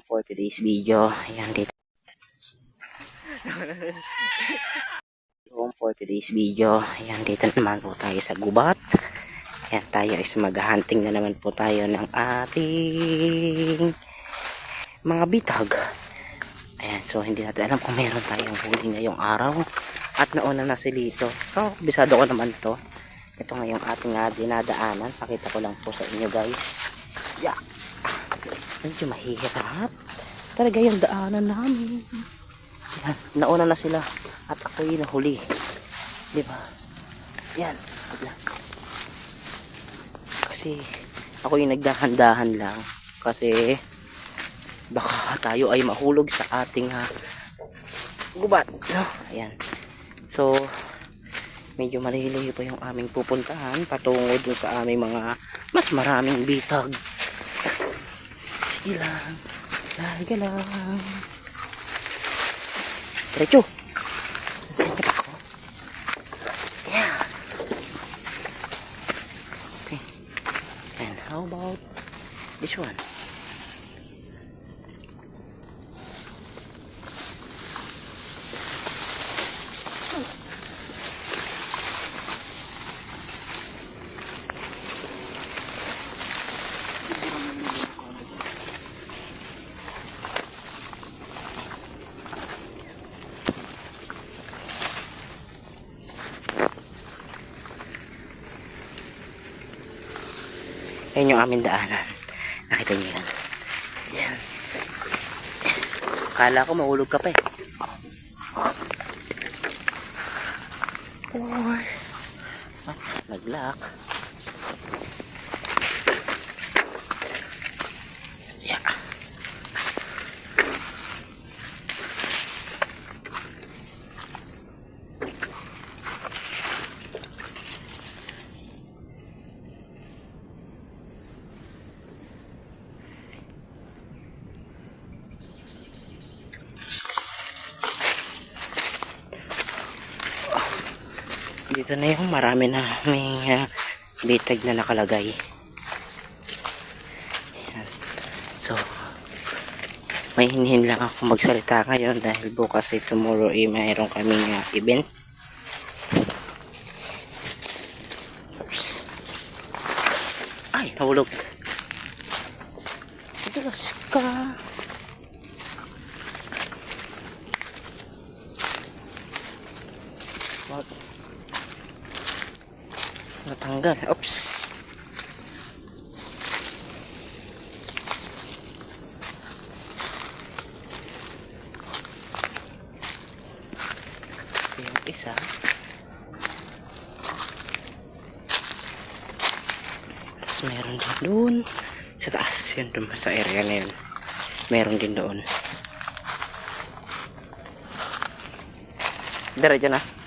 home for today's video. Ayan dito. for today's video. Ayan dito naman po tayo sa gubat. Ayan tayo is maghahunting na naman po tayo ng ating mga bitag. Ayan, so hindi natin alam kung meron tayong huli ngayong araw. At nauna na si Lito. So, bisado ko naman to. Ito nga yung ating uh, dinadaanan. Pakita ko lang po sa inyo guys. Yeah. Medyo mahihirap. Talaga yung daanan namin. Yan. Nauna na sila. At ako yung nahuli. Diba? Yan. Wait lang. Kasi ako yung nagdahan-dahan lang. Kasi baka tayo ay mahulog sa ating ha, gubat. No? Ayan. So, medyo maliliyo pa yung aming pupuntahan patungo dun sa aming mga mas maraming bitag. Sige lang. Larga lang. Diretso. Diretso pa ako. Yeah. Okay. And how about this one? Yan yung aming daanan. Nakita niyo yan. Yan. Kala ko mahulog ka pa eh. Oy. Ah, naglock. Dito na yung marami na may uh, bitag na nakalagay. Ayan. So, may hinhin lang ako magsalita ngayon dahil bukas ay tomorrow ay mayroon kaming uh, event. Oops. Ay, nahulog. Dulas ka. Wag. Natanggal. Oops. Ito yung isa. Tapos meron din doon. Sa taas yun doon sa area na yun. Meron din doon. Diretso na.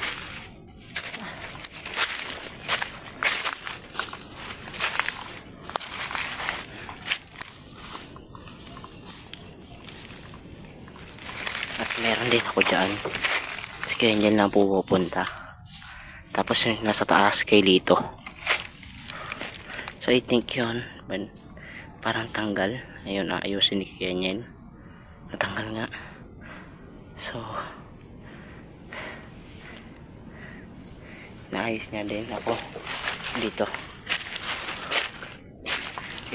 Din ako dyan. Kasi kaya dyan lang pupunta. Tapos yung nasa taas kay Lito. So I think yun. Parang tanggal. Ayun, ayusin ni Kuya Nyen. Natanggal nga. So, naayos niya din ako dito.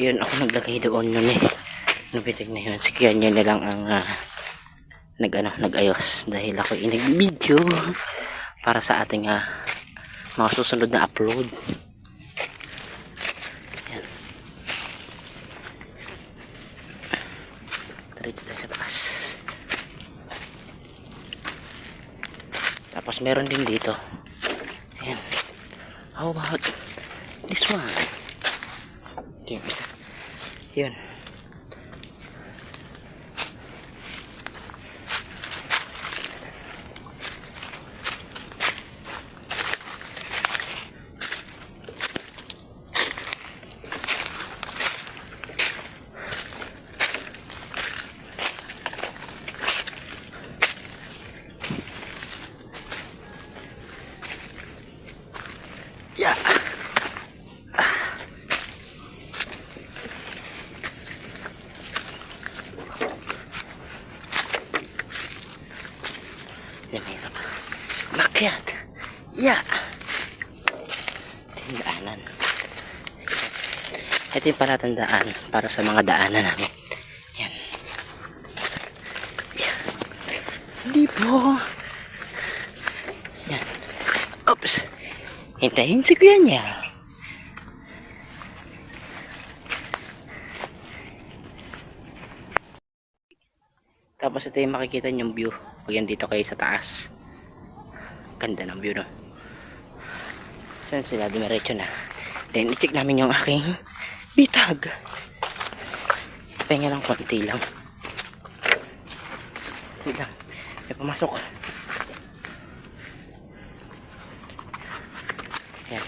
Yun, ako naglagay doon yun eh. Nabitig na yun. Si Kuya Nyen na lang ang ah, nag ano, nag-ayos dahil ako ay nag-video para sa ating ah, mga susunod na upload. Yan. Diretso tayo sa taas. Tapos meron din dito. Ayan. How about this one? Ito yung isa. Yun. Yeah. Ayan. Yeah. Ito yung daanan. Yung palatandaan para sa mga daanan namin. Yan. Yan. Hindi po. Yan. Oops. Hintayin si Kuya niya. Tapos ito yung makikita niyong view. Pag yan dito kayo sa taas. Ganda ng view no. Saan sila? Dumiretso na. Then, i-check namin yung aking bitag. Pahinga lang konti lang. Wait lang. May pumasok. Ayan.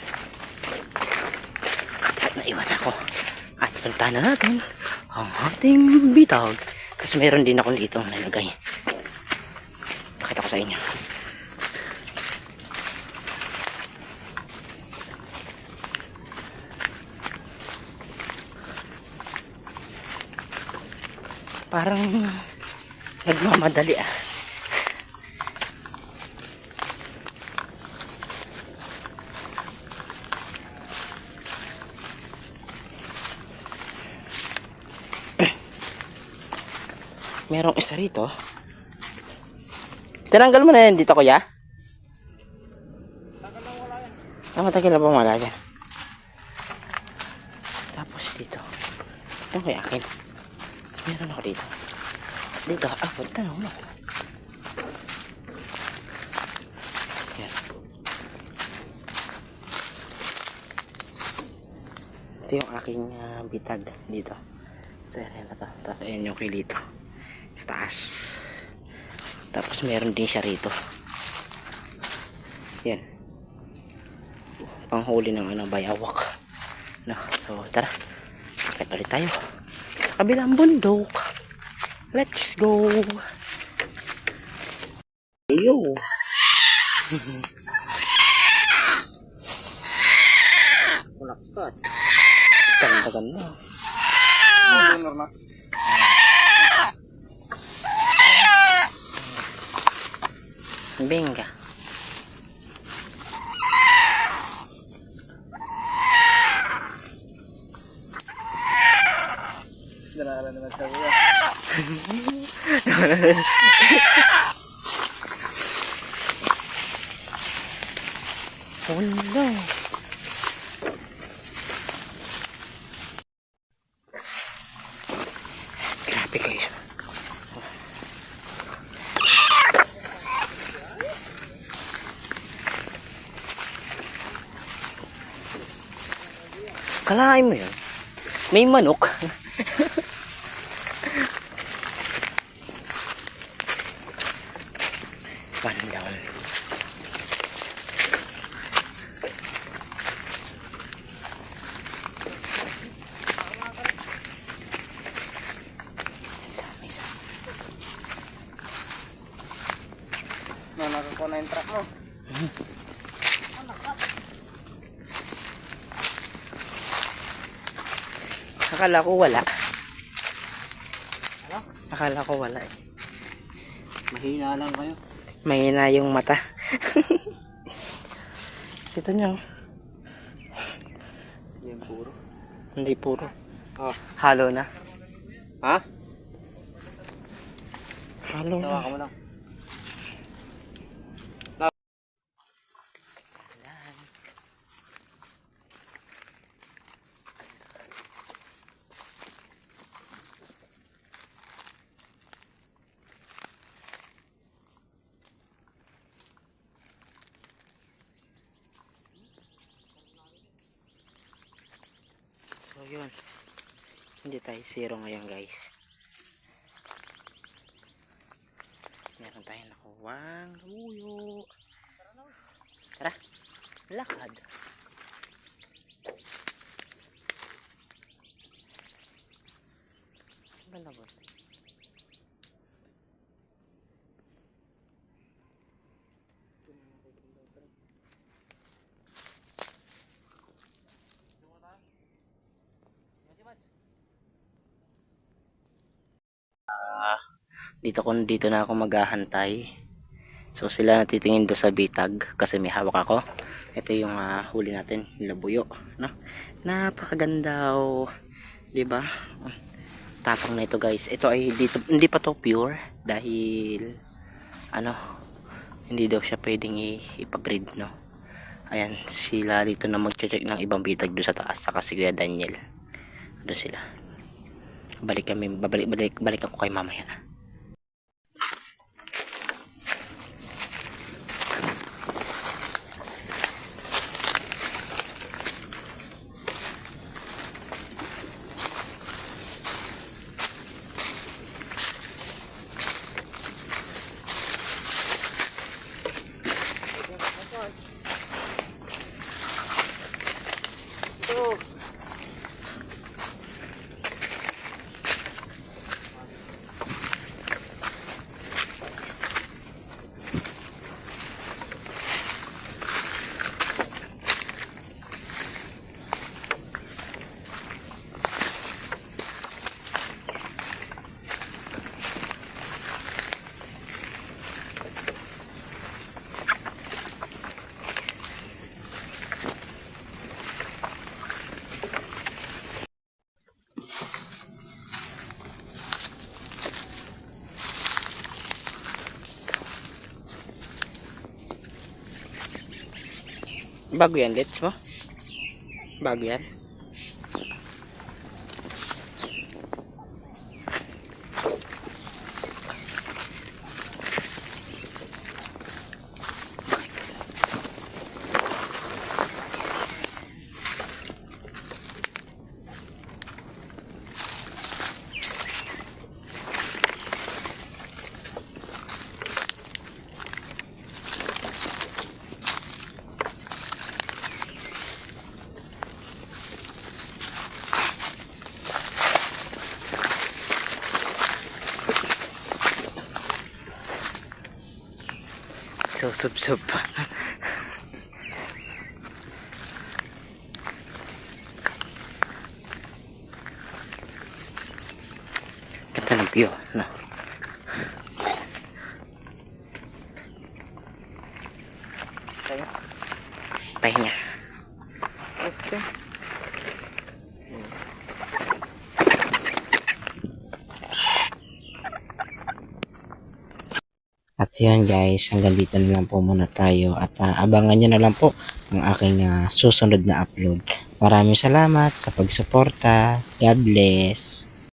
At naiwan ako. At punta na natin ang ating bitag. Kasi meron din ako dito nalagay. Pakita ko sa inyo. Parang nagmamadali ah. Merong isa rito. Tinanggal mo na yan dito kuya? Ah, matagal na bang wala dyan? Tapos dito. Ito kay akin. Meron ako dito. Dito, ah, punta na mo. Yan. Ito yung aking ah, bitag dito. Sa area na to. Tapos ayan yung kilito. Sa taas. Tapos meron din siya rito. Yan. Panghuli ng ano, bayawak. No, so tara. Akit ulit tayo. Kabilang bundok. Let's go. Yo. Kulakot. Ganda ganda. Venga. Nalala naman sa kuya. Wala. Grabe guys. Kalahin mo yun. May manok. Pandaw. Isa, Nalaka ko na yung truck mo. Akala ko wala. Akala ko wala eh. Mahina lang kayo. Mahina yung mata. Kita nyo. Yan puro. Hindi puro. Oh. Halo na. Ha? Halo Tawa na. ka mo lang. So yun. Hindi tayo zero ngayon guys. Meron nakuwang luyo. Tara. Lakad. Ganda ba? dito ko dito na ako maghahantay So sila natitingin do sa bitag kasi may hawak ako. Ito yung ah, huli natin, labuyo, no? Napakaganda oh. 'Di ba? Tapang na ito, guys. Ito ay dito hindi pa to pure dahil ano, hindi daw siya pwedeng i- ipabreed, no? Ayan, sila dito na mag-check ng ibang bitag doon sa taas saka si Kuya Daniel. Doon sila. Balik kami, babalik balik balik ako kay mamaya. Bago yan, let's mo? Bago yan? So, sub, sub. Ganda ng view, no? Pahinga. Okay. At yun guys, hanggang dito na lang po muna tayo at ah, abangan nyo na lang po ang aking ah, susunod na upload. Maraming salamat sa pagsuporta. God bless.